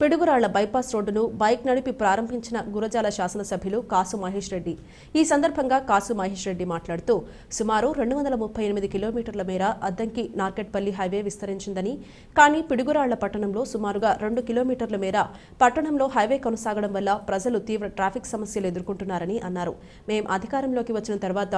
Piduguralla bypass రోడ్డును bike నడిపి ప్రారంభించిన గురజాల శాసనసభ్యులు కాసు మహేష్ రెడ్డి. ఈ సందర్భంగా కాసు మహేష్ రెడ్డి మాట్లాడుతూ సుమారు రెండు వందల ముప్పై ఎనిమిది కిలోమీటర్ల మేర అద్దంకి నార్కెట్పల్లి హైవే విస్తరించిందని కానీ పిడుగురాళ్ళ పట్టణంలో సుమారుగా రెండు కిలోమీటర్ల మేర పట్టణంలో హైవే కొనసాగడం వల్ల ప్రజలు తీవ్ర ట్రాఫిక్ సమస్యలు ఎదుర్కొంటున్నారని అన్నారు. మేం అధికారంలోకి వచ్చిన తర్వాత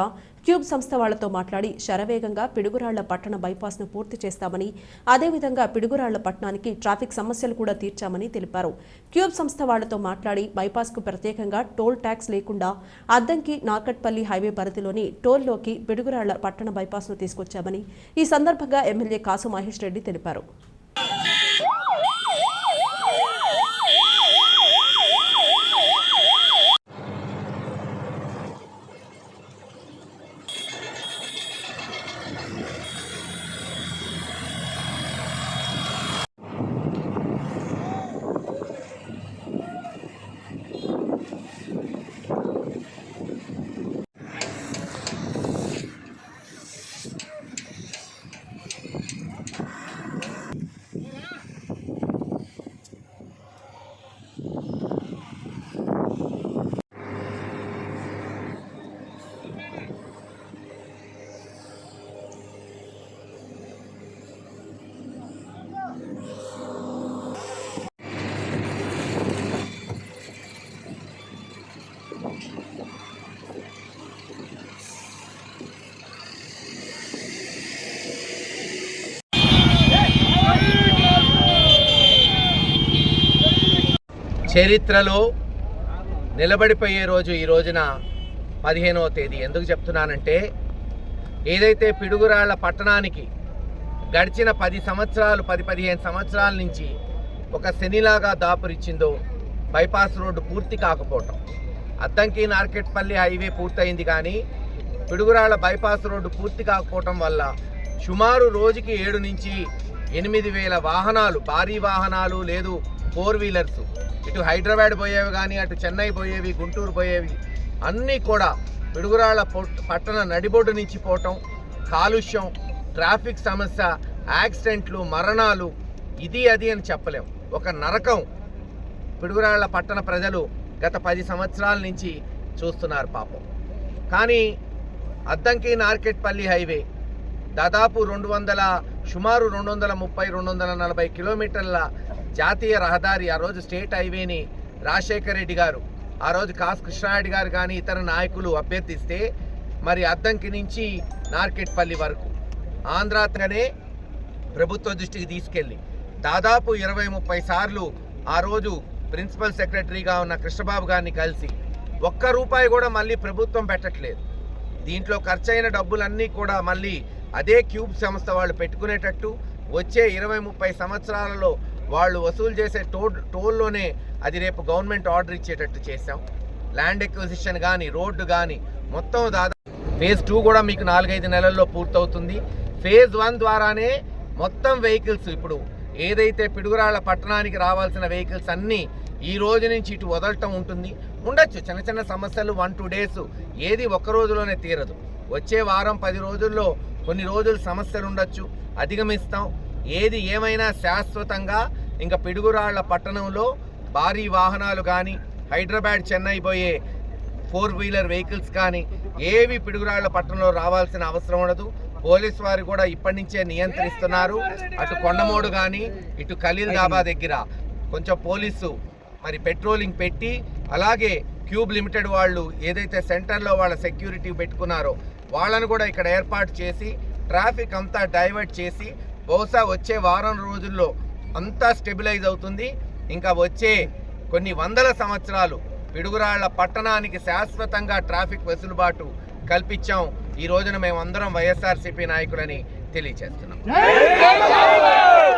క్యూబ్ సంస్థ వాళ్ళతో మాట్లాడి శరవేగంగా పిడుగురాళ్ళ పట్టణ బైపాస్ను పూర్తి చేస్తామని అదేవిధంగా పిడుగురాళ్ళ పట్టణానికి ట్రాఫిక్ సమస్యలు కూడా తీర్చామని తెలిపారు. క్యూబ్ సంస్థ వాళ్ళతో మాట్లాడి బైపాస్కు ప్రత్యేకంగా టోల్ ట్యాక్స్ లేకుండా అద్దంకి నార్కట్పల్లి హైవే పరిధిలోని టోల్లోకి పిడుగురాళ్ళ పట్టణ బైపాస్ను తీసుకొచ్చామని ఈ సందర్భంగా ఎమ్మెల్యే కాసు మహేష్ రెడ్డి తెలిపారు. చరిత్రలో నిలబడిపోయే రోజు ఈ రోజున పదిహేనవ తేదీ. ఎందుకు చెప్తున్నానంటే ఏదైతే పిడుగురాళ్ళ పట్టణానికి గడిచిన పది సంవత్సరాలు పది పదిహేను సంవత్సరాల నుంచి ఒక శనిలాగా దాపురిచ్చిందో బైపాస్ రోడ్డు పూర్తి కాకపోవటం. అద్దంకి నార్కెట్పల్లి హైవే పూర్తయింది కానీ పిడుగురాళ్ళ బైపాస్ రోడ్డు పూర్తి కాకపోవటం వల్ల సుమారు రోజుకి ఏడు నుంచి ఎనిమిది వేల వాహనాలు భారీ వాహనాలు లేదు ఫోర్ వీలర్స్ ఇటు హైదరాబాద్ పోయేవి కానీ అటు చెన్నై పోయేవి గుంటూరు పోయేవి అన్నీ కూడా పిడుగురాళ్ళ పట్టణ నడిబొడ్డు నుంచి పోవటం కాలుష్యం ట్రాఫిక్ సమస్య యాక్సిడెంట్లు మరణాలు ఇది అది అని చెప్పలేం. ఒక నరకం పిడుగురాళ్ళ పట్టణ ప్రజలు గత పది సంవత్సరాల నుంచి చూస్తున్నారు పాపం. కానీ అద్దంకి నార్కెట్పల్లి హైవే దాదాపు రెండు వందల సుమారు రెండు వందల ముప్పై రెండు వందల నలభై కిలోమీటర్ల జాతీయ రహదారి ఆ రోజు స్టేట్ హైవేని రాజశేఖర్ రెడ్డి గారు ఆ రోజు కాస్ కృష్ణారెడ్డి గారు కానీ ఇతర నాయకులు అభ్యర్థిస్తే మరి అద్దంకి నుంచి నార్కెట్పల్లి వరకు. ఆంధ్రాతనే ప్రభుత్వ దృష్టికి తీసుకెళ్ళి. దాదాపు ఇరవై ముప్పై సార్లు ఆ రోజు ప్రిన్సిపల్ సెక్రటరీగా ఉన్న కృష్ణబాబు గారిని కలిసి ఒక్క రూపాయి కూడా మళ్ళీ ప్రభుత్వం పెట్టట్లేదు. దీంట్లో ఖర్చయిన డబ్బులన్నీ కూడా మళ్ళీ అదే క్యూబ్ సంస్థ వాళ్ళు పెట్టుకునేటట్టు వచ్చే ఇరవై ముప్పై సంవత్సరాలలో వాళ్ళు వసూలు చేసే టోల్ టోల్లోనే అది రేపు గవర్నమెంట్ ఆర్డర్ ఇచ్చేటట్టు చేశాం. ల్యాండ్ ఎక్విజిషన్ కానీ రోడ్డు కానీ మొత్తం దాదాపు ఫేజ్ టూ కూడా మీకు నాలుగైదు నెలల్లో పూర్తవుతుంది. ఫేజ్ వన్ ద్వారానే మొత్తం వెహికల్స్ ఇప్పుడు ఏదైతే పిడుగురాళ్ళ పట్టణానికి రావాల్సిన వెహికల్స్ అన్నీ ఈ రోజు నుంచి ఇటు వదలటం ఉంటుంది. ఉండొచ్చు చిన్న చిన్న సమస్యలు వన్ టూ డేస్ ఏది ఒక్క రోజులోనే తీరదు. వచ్చే వారం పది రోజుల్లో కొన్ని రోజులు సమస్యలు ఉండొచ్చు అధిగమిస్తాం. ఏది ఏమైనా శాశ్వతంగా ఇంకా పిడుగురాళ్ళ పట్టణంలో భారీ వాహనాలు కానీ హైదరాబాద్ చెన్నై పోయే ఫోర్ వీలర్ వెహికల్స్ కానీ ఏవి పిడుగురాళ్ళ పట్టణంలో రావాల్సిన అవసరం ఉండదు. పోలీస్ వారు కూడా ఇప్పటి నుంచే నియంత్రిస్తున్నారు. అటు కొండమోడు కానీ ఇటు ఖలీల్దాబా దగ్గర కొంచెం పోలీసు మరి పెట్రోలింగ్ పెట్టి అలాగే క్యూబ్ లిమిటెడ్ వాళ్ళు ఏదైతే సెంటర్లో వాళ్ళ సెక్యూరిటీ పెట్టుకున్నారో వాళ్ళను కూడా ఇక్కడ ఏర్పాటు చేసి ట్రాఫిక్ అంతా డైవర్ట్ చేసి బహుశా వచ్చే వారం రోజుల్లో అంతా స్టెబిలైజ్ అవుతుంది. ఇంకా వచ్చే కొన్ని వందల సంవత్సరాలు పిడుగురాళ్ళ పట్టణానికి శాశ్వతంగా ట్రాఫిక్ వెసులుబాటు కల్పించాం. ఈ రోజున మేమందరం వైఎస్ఆర్సీపీ నాయకులని తెలియజేస్తున్నాం